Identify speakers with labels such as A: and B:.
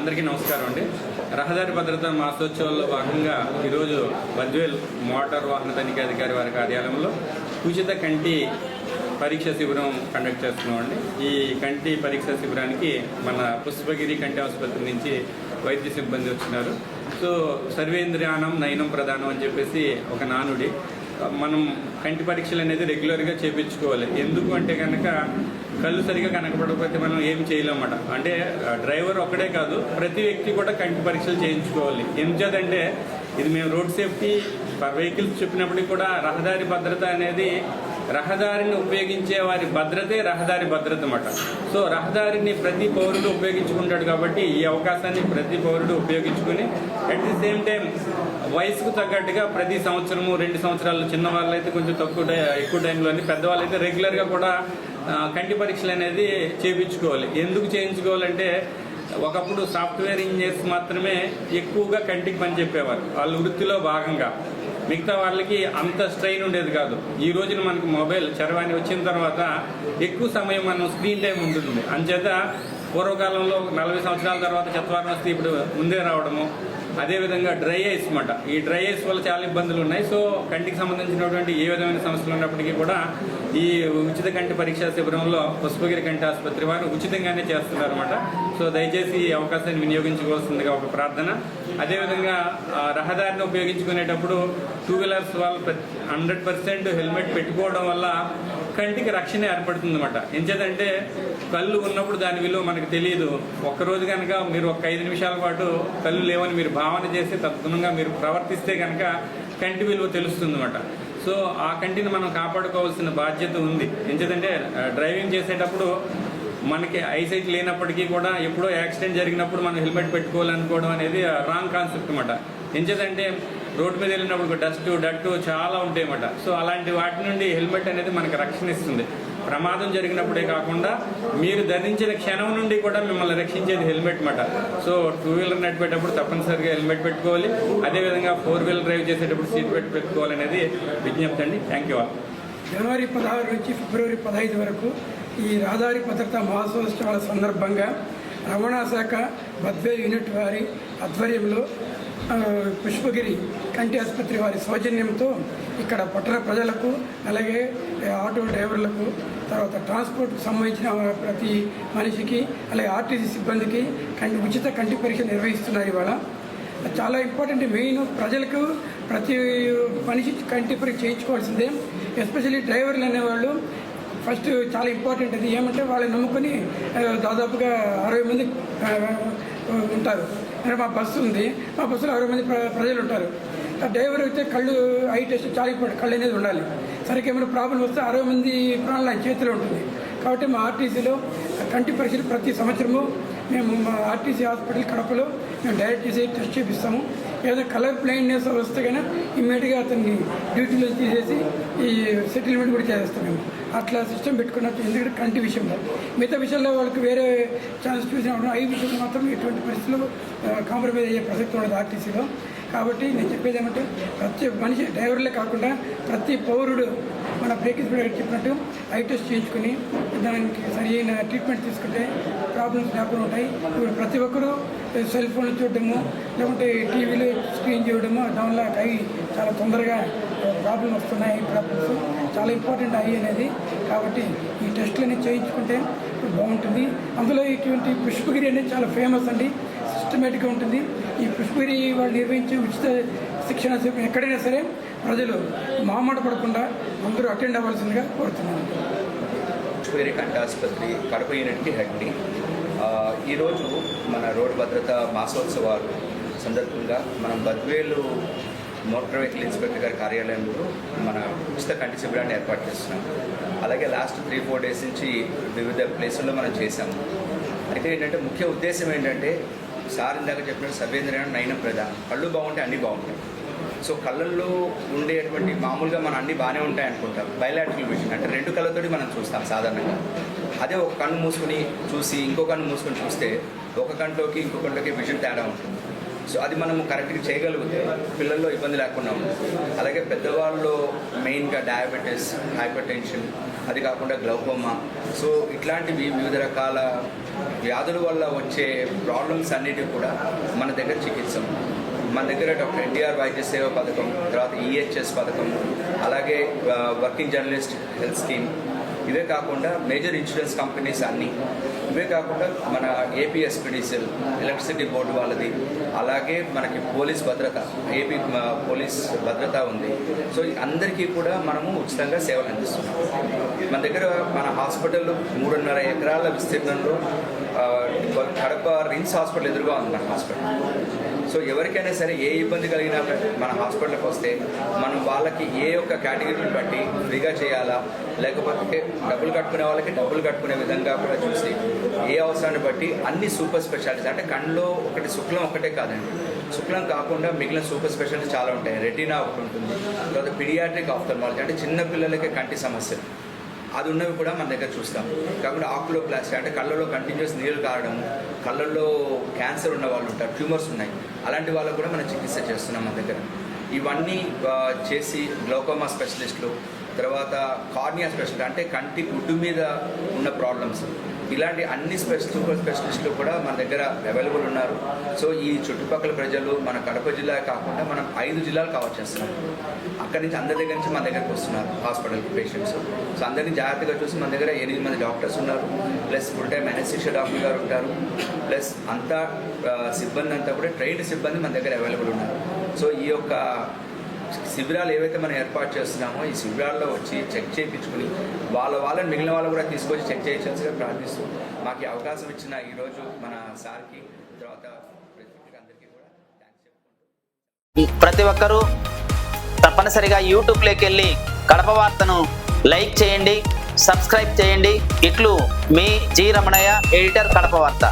A: అందరికీ నమస్కారం అండి. రహదారి భద్రత మాసోత్సవంలో భాగంగా ఈరోజు బద్వేల్ మోటార్ వాహన తనిఖీ అధికారి వారి కార్యాలయంలో ఉచిత కంటి పరీక్ష శిబిరం కండక్ట్ చేస్తున్నామండి ఈ కంటి పరీక్ష శిబిరానికి మన పుష్పగిరి కంటి ఆసుపత్రి నుంచి వైద్య సిబ్బంది వచ్చినారు. సో సర్వేంద్రియానం నయనం ప్రధానం అని చెప్పేసి ఒక నానుడి మనం కంటి పరీక్షలు అనేది రెగ్యులర్గా చేయించుకోవాలి ఎందుకు అంటే కనుక కళ్ళు సరిగా కనకపడకపోతే మనం ఏం చేయలేమన్నమాట. అంటే డ్రైవర్ ఒక్కడే కాదు ప్రతి వ్యక్తి కూడా కంటి పరీక్షలు చేయించుకోవాలి. ఎందుచేతంటే ఇది మేము రోడ్ సేఫ్టీ వెహికల్స్ చెప్పినప్పటికీ కూడా రహదారి భద్రత అనేది రహదారిని ఉపయోగించే వారి భద్రతే రహదారి భద్రత అన్నమాట. సో రహదారిని ప్రతి పౌరుడు ఉపయోగించుకుంటాడు కాబట్టి ఈ అవకాశాన్ని ప్రతి పౌరుడు ఉపయోగించుకుని అట్ ది సేమ్ టైం వయసుకు తగ్గట్టుగా ప్రతి సంవత్సరము రెండు సంవత్సరాలు చిన్న వాళ్ళైతే కొంచెం తక్కువ టై ఎక్కువ టైంలోని పెద్దవాళ్ళు అయితే రెగ్యులర్గా కూడా కంటి పరీక్షలు అనేది చేయించుకోవాలి. ఎందుకు చేయించుకోవాలంటే ఒకప్పుడు సాఫ్ట్వేర్ ఇంజనీర్స్ మాత్రమే ఎక్కువగా కంటికి పని చెప్పేవారు. వాళ్ళ వృత్తిలో భాగంగా. మిగతా వాళ్ళకి అంత స్ట్రెయిన్ ఉండేది కాదు. ఈ రోజున మనకి మొబైల్ చరవాణి వచ్చిన తర్వాత ఎక్కువ సమయం మనం స్క్రీన్ టైం ఉంటుంది అంచేత పూర్వకాలంలో నలభై సంవత్సరాల తర్వాత చత్వారం వస్తే ఇప్పుడు ముందే రావడము అదేవిధంగా డ్రై ఐస్ అన్నమాట ఈ డ్రై ఐస్ వల్ల చాలా ఇబ్బందులు ఉన్నాయి. సో కంటికి సంబంధించినటువంటి ఏ విధమైన సమస్యలు ఉన్నప్పటికీ కూడా ఈ ఉచిత కంటి పరీక్షా శిబిరంలో పుష్పగిరి కంటి ఆసుపత్రి వారు ఉచితంగానే చేస్తున్నారు అనమాట సో దయచేసి ఈ అవకాశాన్ని వినియోగించుకోవాల్సిందిగా ఒక ప్రార్థన. అదేవిధంగా రహదారిని ఉపయోగించుకునేటప్పుడు టూ వీలర్స్ వాళ్ళు హండ్రెడ్ పర్సెంట్ హెల్మెట్ పెట్టుకోవడం వల్ల కంటికి రక్షణ ఏర్పడుతుంది అనమాట ఎంచేదంటే కళ్ళు ఉన్నప్పుడు దాని విలువ మనకు తెలియదు. ఒక్కరోజు కనుక మీరు ఒక ఐదు నిమిషాల పాటు కళ్ళు లేవని మీరు భావన చేసి తత్గుణంగా మీరు ప్రవర్తిస్తే కనుక కంటి విలువ తెలుస్తుంది అనమాట సో ఆ కంటిని మనం కాపాడుకోవాల్సిన బాధ్యత ఉంది. ఎందుకంటే డ్రైవింగ్ చేసేటప్పుడు మనకి ఐసైట్ లేనప్పటికీ కూడా ఎప్పుడో యాక్సిడెంట్ జరిగినప్పుడు మనం హెల్మెట్ పెట్టుకోవాలనుకోవడం అనేది రాంగ్ కాన్సెప్ట్ అనమాట ఎంచేదంటే రోడ్డు మీద వెళ్ళినప్పుడు డస్ట్ డట్టు చాలా ఉంటాయి అన్నమాట సో అలాంటి వాటి నుండి హెల్మెట్ అనేది మనకు రక్షణ ఇస్తుంది ప్రమాదం జరిగినప్పుడే కాకుండా మీరు ధరించిన క్షణం నుండి కూడా మిమ్మల్ని రక్షించేది హెల్మెట్ మాట సో టూ వీలర్ నడిపేటప్పుడు తప్పనిసరిగా హెల్మెట్ పెట్టుకోవాలి. అదేవిధంగా ఫోర్ వీలర్ డ్రైవ్ చేసేటప్పుడు సీట్ బెల్ట్ పెట్టుకోవాలనేది విజ్ఞప్తి అండి. థ్యాంక్ యూ ఆల్
B: జనవరి పదహారు నుంచి ఫిబ్రవరి పదహైదు వరకు ఈ రహదారి భద్రతా మహోత్సవాల సందర్భంగా రవాణా శాఖ బద్వే యూనిట్ వారి ఆధ్వర్యంలో పుష్పగిరి కంటి ఆసుపత్రి వారి సౌజన్యంతో ఇక్కడ పట్టణ ప్రజలకు అలాగే ఆటో డ్రైవర్లకు తర్వాత ట్రాన్స్పోర్ట్కి సంబంధించిన ప్రతి మనిషికి అలాగే ఆర్టీసీ సిబ్బందికి కంటి ఉచిత కంటి పరీక్ష నిర్వహిస్తున్నారు ఇవాళ. చాలా ఇంపార్టెంట్ మెయిన్ ప్రజలకు ప్రతి మనిషి కంటి పరీక్ష చేయించుకోవాల్సిందే. ఎస్పెషల్లీ డ్రైవర్లు అనేవాళ్ళు ఫస్ట్ చాలా ఇంపార్టెంట్ అది. ఏమంటే వాళ్ళని నమ్ముకొని దాదాపుగా అరవై మంది ఉంటారు. అంటే మా బస్సు ఉంది. మా బస్సులో అరవై మంది ప్రజలు ఉంటారు డ్రైవర్ అయితే కళ్ళు ఐ టెస్ట్ చాలా కళ్ళు అనేది ఉండాలి. సరిగ్గా ఏమైనా ప్రాబ్లం వస్తే అరవై మంది ప్రాణాలు ఆయన చేతిలో ఉంటుంది. కాబట్టి మా ఆర్టీసీలో కంటి పరీక్షలు ప్రతి సంవత్సరము మేము మా ఆర్టీసీ హాస్పిటల్ కడపలో మేము డైరెక్ట్ చేసి టెస్ట్ చేపిస్తాము. ఏదైనా కలర్ బ్లైండ్నెస్ వస్తే కానీ ఇమ్మీడియట్గా అతన్ని డ్యూటీలో తీసేసి ఈ సెటిల్మెంట్ కూడా చేస్తాం మేము. అట్లా సిస్టమ్ పెట్టుకున్నట్టు ఎందుకంటే కంటి విషయంలో మిగతా విషయంలో వాళ్ళకి వేరే ఛాన్స్ చూసినప్పుడు ఐ విషయంలో మాత్రం ఎటువంటి పరిస్థితుల్లో కాంప్రమైజ్ అయ్యే ప్రసక్తి ఉండదు ఆర్టీసీలో. కాబట్టి నేను చెప్పేది ఏమంటే ప్రతి మనిషి డ్రైవర్లే కాకుండా ప్రతి పౌరుడు మన బ్రేకింగ్ ఇన్స్పెక్టర్ చెప్పినట్టు ఐ టెస్ట్ చేయించుకుని దానికి సరి అయిన ట్రీట్మెంట్ తీసుకుంటే ప్రాబ్లమ్స్ లేకుండా ఉంటాయి. ఇప్పుడు ప్రతి ఒక్కరూ సెల్ ఫోన్లు చూడడము లేకుంటే టీవీలు స్క్రీన్ చూడడము దానిలో అవి చాలా తొందరగా ప్రాబ్లం వస్తున్నాయి ప్రాబ్లమ్స్. చాలా ఇంపార్టెంట్ ఐ అనేది. కాబట్టి ఈ టెస్టులన్నీ చేయించుకుంటే బాగుంటుంది. అందులో ఇటువంటి పుష్పగిరి అనేది చాలా ఫేమస్ అండి. సిస్టమేటిక్గా ఉంటుంది. ఈ పుష్పగిరి వాళ్ళు నిర్వహించే ఉచిత శిక్షణ ఎక్కడైనా సరే ప్రజలు మామాట పడకుండా అందరూ అటెండ్ అవ్వాల్సిందిగా కోరుతున్నాను.
C: పుష్పగిరి కంటి ఆసుపత్రి కడప యూనిట్కి హెడ్ని ఈరోజు మన రోడ్డు భద్రత మాసోత్సవాలు సందర్భంగా మనం బద్వేలు మోటార్ వెహికల్ ఇన్స్పెక్టర్ గారి కార్యాలయంలో మన ఉచిత కంటి శిబిరాన్ని ఏర్పాటు చేస్తున్నాం. అలాగే లాస్ట్ త్రీ ఫోర్ డేస్ నుంచి వివిధ ప్లేసుల్లో మనం చేసాము అయితే ఏంటంటే ముఖ్య ఉద్దేశం ఏంటంటే సార్ ఇందాక చెప్పినట్టు సర్వేంద్ర నయన ప్రధానం. కళ్ళు బాగుంటే అన్నీ బాగుంటాయి. సో కళ్ళల్లో ఉండేటువంటి మామూలుగా మనం అన్ని బాగానే ఉంటాయి అనుకుంటాం. బయలాట్రికల్ విజన్ అంటే రెండు కళ్ళతోటి మనం చూస్తాం సాధారణంగా. అదే ఒక కన్ను మూసుకొని చూసి ఇంకో కన్ను మూసుకొని చూస్తే ఒక కంట్లోకి ఇంకో కంట్లోకి విజన్ తేడా ఉంటుంది. సో అది మనము కరెక్ట్గా చేయగలిగితే పిల్లల్లో ఇబ్బంది లేకుండా ఉంటుంది. అలాగే పెద్దవాళ్ళలో మెయిన్గా డయాబెటీస్ హైపర్ టెన్షన్ అది కాకుండా గ్లౌకోమా సో ఇట్లాంటివి వివిధ రకాల వ్యాధుల వల్ల వచ్చే ప్రాబ్లమ్స్ అన్నిటివి కూడా మన దగ్గర చికిత్స మన దగ్గర డాక్టర్ ఎన్టీఆర్ వైద్య సేవ పథకం తర్వాత ఈహెచ్ఎస్ పథకం అలాగే వర్కింగ్ జర్నలిస్ట్ హెల్త్ స్కీమ్ ఇవే కాకుండా మేజర్ ఇన్సూరెన్స్ కంపెనీస్ అన్నీ ఇవే కాకుండా మన ఏపీఎస్పిడిసిఎల్ ఎలక్ట్రిసిటీ బోర్డు వాళ్ళది అలాగే మనకి పోలీస్ భద్రత ఏపీ పోలీస్ భద్రత ఉంది. సో అందరికీ కూడా మనము ఉచితంగా సేవలు అందిస్తున్నాం. మన దగ్గర మన హాస్పిటల్ మూడున్నర ఎకరాల విస్తీర్ణంలో కడప రిమ్స్ హాస్పిటల్ ఎదురుగా ఉంది మన హాస్పిటల్. సో ఎవరికైనా సరే ఏ ఇబ్బంది కలిగినా మన హాస్పిటల్కి వస్తే మనం వాళ్ళకి ఏ ఒక్క కేటగిరీని బట్టి ఫ్రీగా చేయాలా లేకపోతే డబ్బులు కట్టుకునే వాళ్ళకి డబ్బులు కట్టుకునే విధంగా కూడా చూసి ఏ అవసరాన్ని బట్టి అన్ని సూపర్ స్పెషాలిటీస్ అంటే కళ్ళలో ఒకటి శుక్లం ఒకటే కాదండి. శుక్లం కాకుండా మిగిలిన సూపర్ స్పెషాలిటీస్ చాలా ఉంటాయి. రెటీనా ఒకటి ఉంటుంది. తర్వాత పిడియాట్రిక్ ఆఫ్థర్మాలజీ అంటే చిన్నపిల్లలకి కంటి సమస్యలు అది ఉన్నవి కూడా మన దగ్గర చూస్తాం. కాకుండా ఆకులో ప్లాస్టిక్ అంటే కళ్ళలో కంటిన్యూస్ నీళ్ళు కారడం కళ్ళల్లో క్యాన్సర్ ఉన్న వాళ్ళు ఉంటారు ట్యూమర్స్ ఉన్నాయి. అలాంటి వాళ్ళకు కూడా మనం చికిత్స చేస్తున్నాం మన దగ్గర. ఇవన్నీ చేసి గ్లోకోమా స్పెషలిస్టులు తర్వాత కార్నియా స్పెషలిస్ట్ అంటే కంటి గుడ్డు మీద ఉన్న ప్రాబ్లమ్స్ ఇలాంటి అన్ని స్పెషల్ స్పెషలిస్టులు కూడా మన దగ్గర అవైలబుల్ ఉన్నారు. సో ఈ చుట్టుపక్కల ప్రజలు మన కడప జిల్లా కాకుండా మనం ఐదు జిల్లాలు కవర్ చేస్తున్నాం. అక్కడి నుంచి అందరి దగ్గర నుంచి మన దగ్గరకు వస్తున్నారు హాస్పిటల్ పేషెంట్స్. సో అందరినీ జాగ్రత్తగా చూసి మన దగ్గర ఎనిమిది మంది డాక్టర్స్ ఉన్నారు. Plus full time anaesthesia doctor గారు ఉంటారు. ప్లస్ అంతా సిబ్బంది అంతా కూడా ట్రైన్డ్ సిబ్బంది మన దగ్గర అవైలబుల్ ఉన్నారు. సో ఈ యొక్క శిబిరాలు ఏవైతే మనం ఏర్పాటు చేస్తున్నామో ఈ శిబిరాల్లో వచ్చి చెక్ చేయించుకుని వాళ్ళ వాళ్ళని మిగిలిన వాళ్ళు కూడా తీసుకొచ్చి చెక్ చేయించాల్సిగా ప్రార్థిస్తూ మాకు అవకాశం ఇచ్చిన ఈరోజు మన సార్కి తర్వాత అందరికీ
D: ప్రతి ఒక్కరూ తప్పనిసరిగా యూట్యూబ్లోకి వెళ్ళి కడప వార్తను లైక్ చేయండి సబ్స్క్రైబ్ చేయండి. ఇట్లు మీ జి రమణయ్య ఎడిటర్ కడప వార్త.